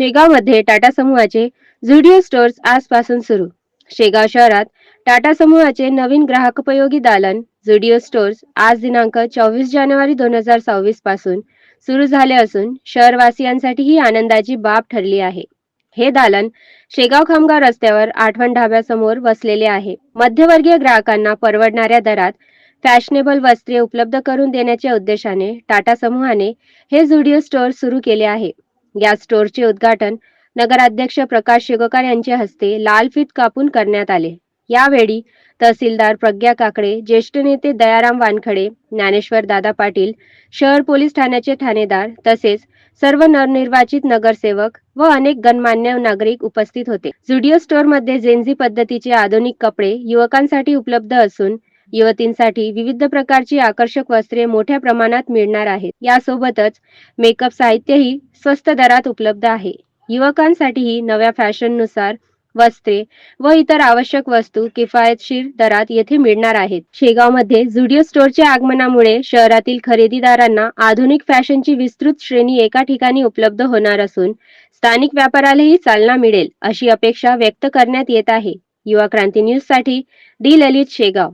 शेगावमध्ये टाटा समूहाचे झुडिओ स्टोअर्स आजपासून सुरू. शेगाव शहरात टाटा समूहाचे नवीन ग्राहकोपयोगी दालन झुडिओ स्टोअर्स आज दिनांक चोवीस जानेवारी दोन हजार सव्वीसपासून सुरू झाले असून शहरवासियांसाठी ही आनंदाची बाब ठरली आहे. हे दालन शेगाव खामगाव रस्त्यावर आठवण ढाब्यासमोर वसलेले आहे. मध्यवर्गीय ग्राहकांना परवडणाऱ्या दरात फॅशनेबल वस्त्रे उपलब्ध करून देण्याच्या उद्देशाने टाटा समूहाने हे झुडिओ स्टोअर सुरू केले आहे. या स्टोअरचे उद्घाटन नगराध्यक्ष प्रकाश शिगोकार यांच्या हस्ते लाल फीत कापून करण्यात आले. यावेळी तहसीलदार प्रज्ञा काकडे ज्येष्ठ नेते दयाराम वानखडे ज्ञानेश्वर दादा पाटील शहर पोलीस ठाण्याचे ठाणेदार तसेच सर्व नवनिर्वाचित नगरसेवक व अनेक गणमान्य नागरिक उपस्थित होते. झुडिओ स्टोअरमध्ये जेन्झी पद्धतीचे आधुनिक कपडे युवकांसाठी उपलब्ध असून युवतींसाठी विविध प्रकारची आकर्षक वस्त्रे मोठ्या प्रमाणात मिळणार आहेत. यासोबतच मेकअप साहित्यही स्वस्त दरात उपलब्ध आहे. युवकांसाठीही नव्या फॅशननुसार वस्त्रे व इतर आवश्यक वस्तू किफायतशीर दरात येथे मिळणार आहेत. शेगावमध्ये झुडिओ स्टोअरच्या आगमनामुळे शहरातील खरेदीदारांना आधुनिक फॅशनची विस्तृत श्रेणी एका ठिकाणी उपलब्ध होणार असून स्थानिक व्यापारालाही चालना मिळेल अशी अपेक्षा व्यक्त करण्यात येत आहे. युवा क्रांती न्यूजसाठी डी ललित शेगाव.